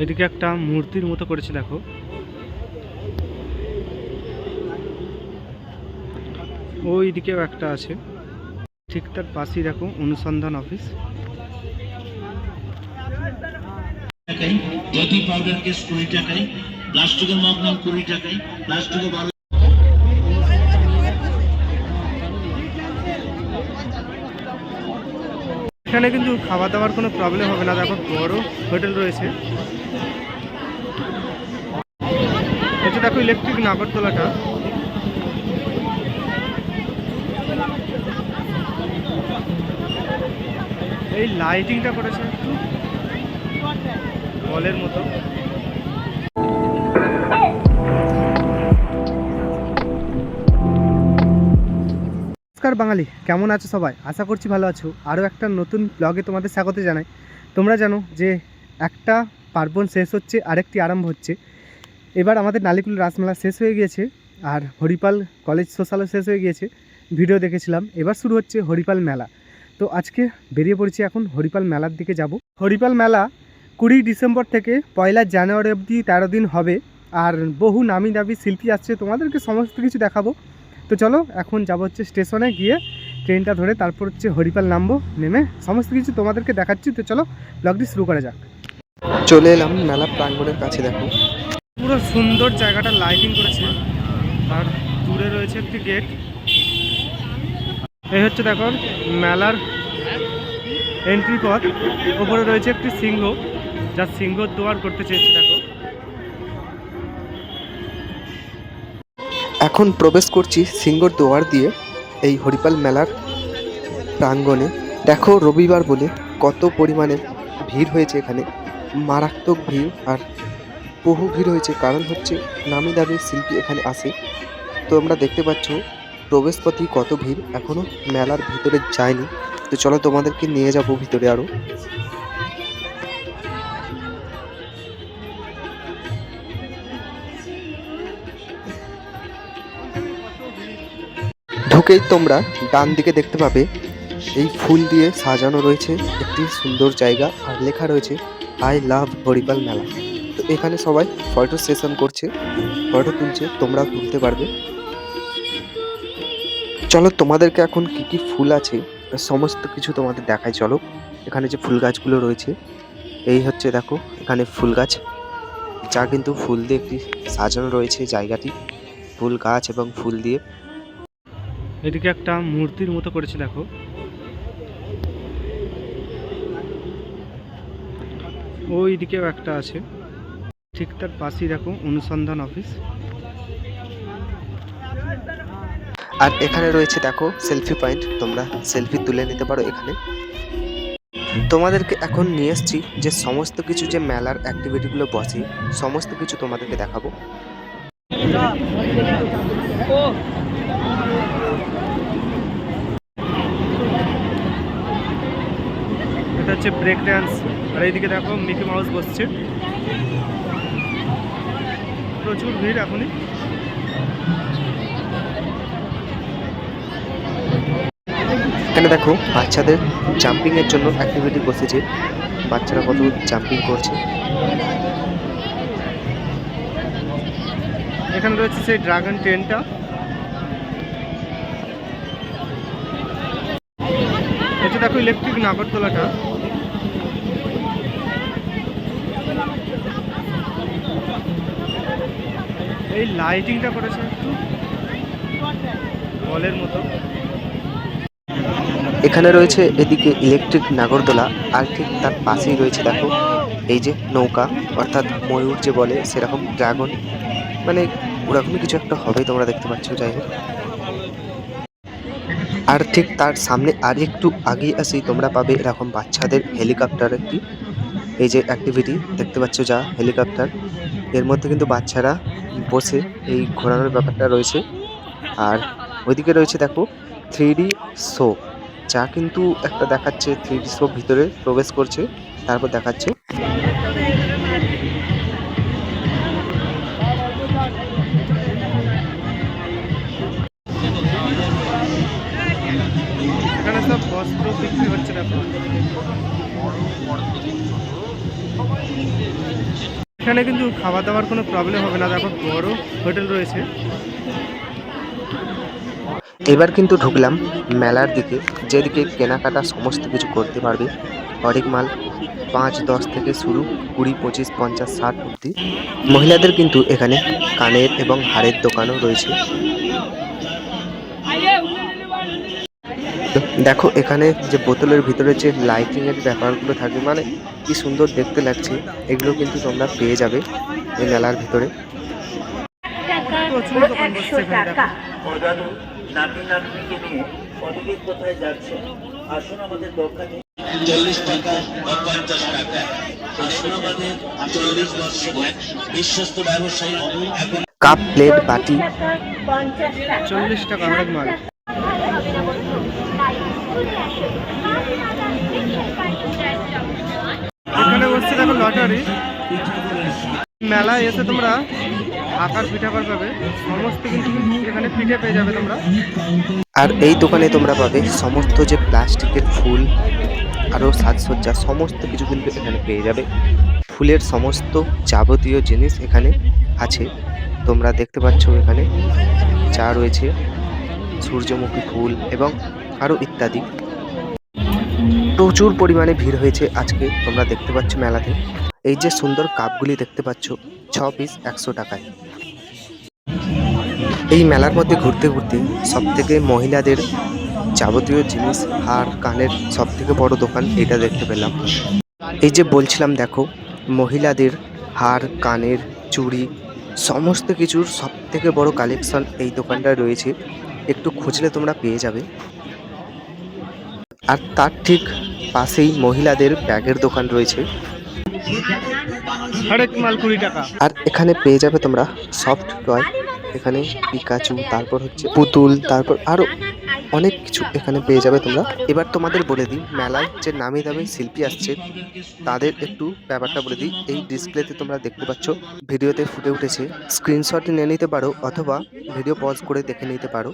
এদিকে একটা মূর্তির মতো করেছে, দেখো। ওই দিকেও একটা আছে। ঠিক তার পাশেই দেখো, অনুসন্ধান অফিস। জ্যোতি পাউডার কেস কুড়ি টাকায়, প্লাস্টিকের কুড়ি টাকায়, প্লাস্টিকের এখানে কিন্তু খাওয়া দাওয়ার কোনো প্রবলেম হবে না। দেখো, বড় হোটেল রয়েছে। এটা দেখো ইলেকট্রিক নাগরতলাটা এই লাইটিংটা করেছে একটু বলের মতো। নমস্কার বাঙালি, কেমন আছো সবাই? আশা করছি ভালো আছো। আরও একটা নতুন ব্লগে তোমাদের স্বাগত জানাই। তোমরা জানো যে একটা পার্বণ শেষ হচ্ছে, আরেকটি আরম্ভ হচ্ছে। এবার আমাদের নালিকুল রাসমেলা শেষ হয়ে গিয়েছে, আর হরিপাল কলেজ সোশ্যালও শেষ হয়ে গিয়েছে। ভিডিও দেখেছিলাম, এবার শুরু হচ্ছে হরিপাল মেলা। তো আজকে বেরিয়ে পড়েছি এখন হরিপাল মেলার দিকে যাব। হরিপাল মেলা কুড়ি ডিসেম্বর থেকে পয়লা জানুয়ারি অবধি তেরো দিন হবে, আর বহু নামি দামি শিল্পী আসছে, তোমাদেরকে সমস্ত কিছু দেখাবো। তো চলো এখন যাব হচ্ছে স্টেশনে গিয়ে ট্রেনটা ধরে তারপর হচ্ছে হরিপাল নামবো নেমে সমস্ত কিছু তোমাদেরকে দেখাচ্ছি তো চলো ব্লগটি শুরু করা যাক। চলে এলাম মেলা প্রাঙ্গণের কাছে দেখো। পুরো সুন্দর জায়গাটা লাইটিং করেছে আর দূরে রয়েছে একটি গেট এই হচ্ছে দেখো মেলার এন্ট্রি পথ ওপরে রয়েছে একটি সিংহ যা সিংহ দোয়ার করতে চেয়েছে দেখো। এখন প্রবেশ করছি সিঙ্গর দোয়ার দিয়ে এই হরিপাল মেলার প্রাঙ্গণে। দেখো রবিবার বলে কত পরিমাণে ভিড় হয়েছে এখানে। মারাত্মক ভিড় আর বহু ভিড় হয়েছে। কারণ হচ্ছে নামি দামি শিল্পী এখানে আসে। তো আমরা দেখতে পাচ্ছ প্রবেশপথই কত ভিড়। এখনও মেলার ভিতরে যায়নি। তো চলো তোমাদেরকে নিয়ে যাব ভিতরে আরও ঢুকেই তোমরা ডান দিকে দেখতে পাবে, এই ফুল দিয়ে সাজানো রয়েছে একটি সুন্দর জায়গা আর লেখা রয়েছে, আই লাভ হরিপাল মেলা। তো এখানে সবাই ফটো সেশন করছে ফটো তুলছে, তোমরা তুলতে পারবে। চলো তোমাদেরকে এখন কি কি ফুল আছে, সমস্ত কিছু তোমাদের দেখাই, চলো। এখানে যে ফুল গাছগুলো রয়েছে, এই হচ্ছে দেখো, এখানে ফুল গাছ, যা কিন্তু ফুল দিয়ে একটি সাজানো রয়েছে জায়গাটি। ফুল গাছ এবং ফুল দিয়ে এদিকে একটা মূর্তির মতো করেছে, দেখো। ওই দিকেও একটা আছে। ঠিক তার পাশেই দেখো, অনুসন্ধান অফিস। আর এখানে রয়েছে, দেখো সেলফি পয়েন্ট তোমরা সেলফি তুলে নিতে পারো এখানে। তোমাদেরকে এখন নিয়ে এসেছি যে সমস্ত কিছু যে মেলার অ্যাক্টিভিটিগুলো বসে, সমস্ত কিছু তোমাদেরকে দেখাবো। হচ্ছে ব্রেক ড্যান্স আর এইদিকে দেখো মিকি মাউস বসছে। প্রচুর ভিড় এখনই। এখানে দেখো বাচ্চাদের জাম্পিং এর জন্য অ্যাক্টিভিটি বসেছে। বাচ্চারা কত জাম্পিং করছে। এখানে রয়েছে সেই ড্রাগন ট্রেনটা এটা দেখো ইলেকট্রিক নাগরতলাটা এই লাইটিংটা করেছে একটু বলের মতো। এখানে রয়েছে এদিকে ইলেকট্রিক নাগরদোলা, আর ঠিক তার পাশেই রয়েছে দেখো, এই যে নৌকা, অর্থাৎ ময়ূর যে বলে সেরকম ড্রাগন মানে ওরকমই কিছু একটা হবে তোমরা দেখতে পাচ্ছ, যাই হোক। আর ঠিক তার সামনে আর একটু আগেই আসি তোমরা পাবে এরকম বাচ্চাদের হেলিকপ্টার একটি, এই যে অ্যাক্টিভিটি দেখতে পাচ্ছ যা হেলিকপ্টার এর মধ্যে কিন্তু বাচ্চারা বসে এই ঘোরানোর ব্যাপারটা রয়েছে। আর ওইদিকে রয়েছে দেখো থ্রি শো যা কিন্তু একটা দেখাচ্ছে থ্রি শো ভিতরে প্রবেশ করছে, তারপর দেখাচ্ছে। বস্ত্র বিক্রি হচ্ছে এখানে কিন্তু খাওয়া দাওয়ার কোনো প্রবলেম হবে না। দেখো, বড় হোটেল রয়েছে। এবার কিন্তু ঢুকলাম মেলার দিকে, যেদিকে কেনাকাটা সমস্ত কিছু করতে পারবে। হরেক মাল পাঁচ, দশ থেকে শুরু কুড়ি, পঁচিশ, পঞ্চাশ, ষাট অব্দি মহিলাদের কিন্তু এখানে কানের এবং হাড়ের দোকানও রয়েছে। দেখো এখানে যে বোতলের ভিতরে যে লাইটিং এর ব্যাপারগুলো থাকে মানে কি সুন্দর দেখতে লাগছে এগুলো কিন্তু তোমরা পেয়ে যাবে এই মেলার ভিতরে। টাকা প্রচুর ও দোকান বসছে একশো এখানে টাকা ও দাদু নাতি নাতনিকে নিয়ে অনেকে কোথায় যাচ্ছে আসুন আমাদের দোকানে চল্লিশ টাকা। বা পঞ্চাশ টাকা আমাদের চল্লিশ বছর বিশ্বস্ত ব্যবসায়ী এখন কাপ প্লেট বাটি। চল্লিশ টাকা মাল। বসছে দেখো লটারি মেলায় এসে তোমরা আকার পিঠাবার পাবে। সমস্ত কিন্তু এখানে পিঠে পেয়ে যাবে তোমরা। আর এই দোকানে তোমরা পাবে সমস্ত যে প্লাস্টিকের ফুল আরও সাজসজ্জা, সমস্ত কিছু কিন্তু এখানে পেয়ে যাবে। ফুলের সমস্ত যাবতীয় জিনিস এখানে আছে। তোমরা দেখতে পাচ্ছ এখানে চা রয়েছে, সূর্যমুখী ফুল এবং আরও ইত্যাদি। প্রচুর পরিমাণে ভিড় হয়েছে আজকে, তোমরা দেখতে পাচ্ছ মেলাতে। এই যে সুন্দর কাপগুলি দেখতে পাচ্ছ, ছ পিস একশো টাকায়। এই মেলার মধ্যে ঘুরতে ঘুরতে সব থেকে মহিলাদের যাবতীয় জিনিস, হার, কানের সব থেকে বড় দোকান, এটা দেখতে পেলাম। এই যে বলছিলাম, দেখো, মহিলাদের হার, কানের, চুড়ি, সমস্ত কিছুর সব থেকে বড় কালেকশন এই দোকানটায় রয়েছে। একটু খুঁজলে তোমরা পেয়ে যাবে। আর তার ঠিক পাশেই মহিলাদের ব্যাগের দোকান রয়েছে। আর এখানে পেয়ে যাবে তোমরা সফট টয় এখানে পিকাচু তারপর হচ্ছে পুতুল তারপর আরও অনেক কিছু এখানে পেয়ে যাবে তোমরা। এবার তোমাদের বলে দিই মেলায় যে নামি দামি শিল্পী আসছে তাদের একটু ব্যাপারটা বলে দিই। এই ডিসপ্লেতে তোমরা দেখতে পাচ্ছ ভিডিওতে ফুটে উঠেছে। স্ক্রিনশট নিয়ে নিতে পারো অথবা ভিডিও পজ করে দেখে নিতে পারো।